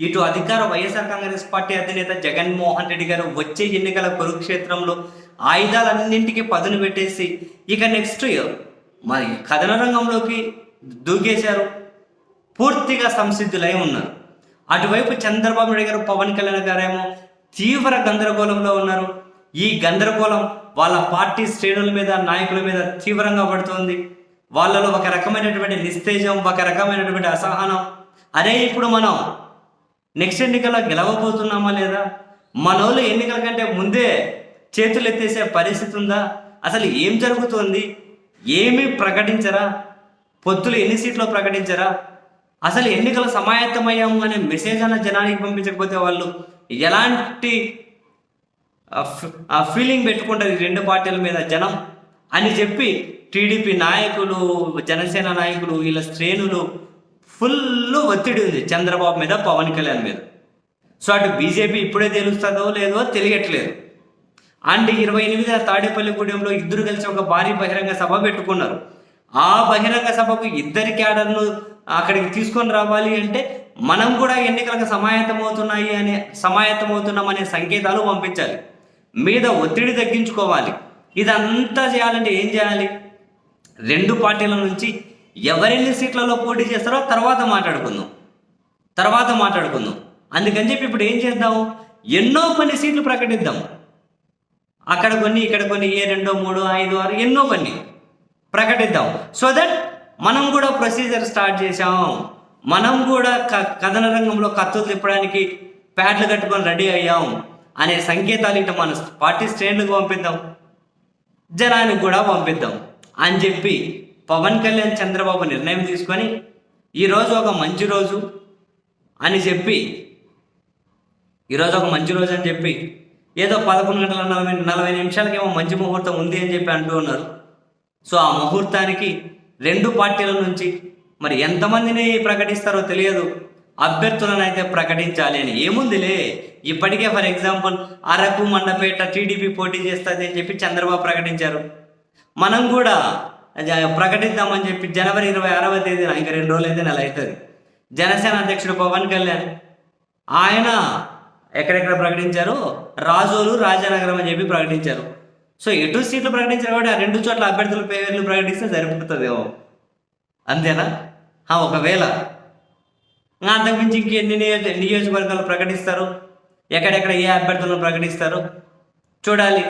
ఇటు అధికార వైఎస్ఆర్ కాంగ్రెస్ పార్టీ అధినేత జగన్మోహన్ రెడ్డి గారు వచ్చే ఎన్నికల కురుక్షేత్రంలో ఆయుధాలన్నింటికి పదును పెట్టేసి ఇక నెక్స్ట్ మరి కథన రంగంలోకి దూకేశారు. పూర్తిగా సంసిద్ధులై ఉన్నారు. అటువైపు చంద్రబాబు నాయుడు గారు పవన్ కళ్యాణ్ గారేమో తీవ్ర గందరగోళంలో ఉన్నారు. ఈ గందరగోళం వాళ్ళ పార్టీ శ్రేణుల మీద నాయకుల మీద తీవ్రంగా పడుతోంది. వాళ్ళలో ఒక రకమైనటువంటి నిస్తేజం ఒక రకమైనటువంటి అసహనం. అదే ఇప్పుడు మనం నెక్స్ట్ ఎన్నికల్లో గెలవబోతున్నామా లేదా? మనోళ్ళు ఎన్నికల కంటే ముందే చేతులు ఎత్తేసే పరిస్థితి ఉందా? అసలు ఏం జరుగుతోంది? ఏమీ ప్రకటించరా? పొత్తులు ఎన్ని సీట్లు ప్రకటించరా? అసలు ఎన్నికలు సమాయత్తమయ్యాము అనే మెసేజ్ అన్న జనానికి పంపించకపోతే వాళ్ళు ఎలాంటి ఫీలింగ్ పెట్టుకుంటారు ఈ రెండు పార్టీల మీద జనం? అని చెప్పి టీడీపీ నాయకులు జనసేన నాయకులు వీళ్ళ శ్రేణులు ఫుల్ ఒత్తిడి ఉంది చంద్రబాబు మీద పవన్ కళ్యాణ్ మీద. సో అటు బీజేపీ ఇప్పుడే తెలుస్తుందో లేదో తెలియట్లేదు. అండ్ ఇరవై ఎనిమిదిన తాడేపల్లిగూడెంలో ఇద్దరు కలిసి ఒక భారీ బహిరంగ సభ పెట్టుకున్నారు. ఆ బహిరంగ సభకు ఇద్దరి క్యాడర్ను అక్కడికి తీసుకొని రావాలి అంటే మనం కూడా ఎన్నికలకు సమాయత్తమవుతున్నాయి అనే సమాయత్తమవుతున్నామనే సంకేతాలు పంపించాలి. మీద ఒత్తిడి తగ్గించుకోవాలి. ఇదంతా చేయాలంటే ఏం చేయాలి? రెండు పార్టీల నుంచి ఎవరెన్ని సీట్లలో పోటీ చేస్తారో తర్వాత మాట్లాడుకుందాం. తర్వాత మాట్లాడుకుందాం. అందుకని చెప్పి ఇప్పుడు ఏం చేద్దాం? ఎన్నో కొన్ని సీట్లు ప్రకటిద్దాం. అక్కడ కొన్ని ఇక్కడ కొన్ని ఏ రెండో మూడు ఐదు ఆరు ఎన్నో కొన్ని ప్రకటిద్దాం. సో దట్ మనం కూడా ప్రొసీజర్ స్టార్ట్ చేసాం మనం కూడా క కథన రంగంలో కత్తులు తిప్పడానికి ప్యాడ్లు కట్టుకొని రెడీ అయ్యాం అనే సంకేతాలు ఇటు మన పార్టీ శ్రేణులకు పంపిద్దాం. జనానికి కూడా పంపిద్దాం. అని చెప్పి పవన్ కళ్యాణ్ చంద్రబాబు నిర్ణయం తీసుకొని ఈరోజు ఒక మంచి రోజు అని చెప్పి ఈరోజు ఒక మంచి రోజు అని చెప్పి ఏదో పదకొండు గంటల నలభై నలభై నిమిషాలకేమో మంచి ముహూర్తం ఉంది అని చెప్పి అంటూ ఉన్నారు. సో ఆ ముహూర్తానికి రెండు పార్టీల నుంచి మరి ఎంతమందిని ప్రకటిస్తారో తెలియదు. అభ్యర్థులను అయితే ప్రకటించాలి అని ఏముందిలే. ఇప్పటికే for example Araku Mandapeta TDP పోటీ చేస్తుంది అని చెప్పి చంద్రబాబు ప్రకటించారు. మనం కూడా ప్రకటిద్దామని చెప్పి జనవరి ఇరవై ఆరవ తేదీన ఇంకా రెండు రోజులు అయితే నెల అవుతుంది. జనసేన అధ్యక్షుడు పవన్ కళ్యాణ్ ఆయన ఎక్కడెక్కడ ప్రకటించారు? రాజోలు రాజానగరం అని చెప్పి ప్రకటించారు. సో ఎటు సీట్లు ప్రకటించారు కాబట్టి ఆ రెండు చోట్ల అభ్యర్థుల పేర్లు ప్రకటిస్తే సరిపోతుందేమో. అంతేనా? ఆ, ఒకవేళ. అంతకుమించి ఇంకెన్ని నియోజ నియోజకవర్గాలు ప్రకటిస్తారు? ఎక్కడెక్కడ ఏ అభ్యర్థులను ప్రకటిస్తారు? చూడాలి.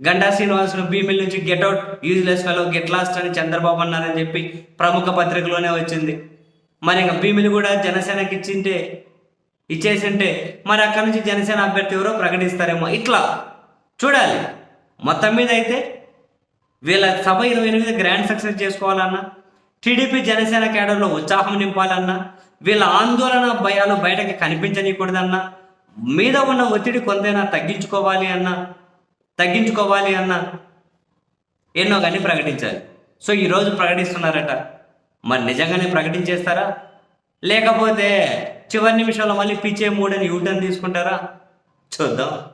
గంటా శ్రీనివాసులు భీమిల్ నుంచి get out useless fellow get lost అని చంద్రబాబు అన్నారని చెప్పి ప్రముఖ పత్రికలోనే వచ్చింది. మరి ఇంకా భీమిలు కూడా జనసేనకి ఇచ్చింటే ఇచ్చేసింటే మరి అక్కడ నుంచి జనసేన అభ్యర్థి ఎవరో ప్రకటిస్తారేమో. ఇట్లా చూడాలి. మొత్తం మీద అయితే వీళ్ళ సభ ఇరవై ఎనిమిది గ్రాండ్ సక్సెస్ చేసుకోవాలన్నా టీడీపీ జనసేన కేడర్లో ఉత్సాహం నింపాలన్నా వీళ్ళ ఆందోళన భయాలు బయటకి కనిపించనీయకూడదన్నా మీద ఉన్న ఒత్తిడి కొంతైనా తగ్గించుకోవాలి అన్నా తగ్గించుకోవాలి అన్న ఎన్నో కానీ ప్రకటించాలి సో ఈరోజు ప్రకటిస్తున్నారట. మరి నిజంగానే ప్రకటించేస్తారా? లేకపోతే చివరి నిమిషంలో మళ్ళీ పిచ్చే మూడని యూటర్న్ తీసుకుంటారా? చూద్దాం.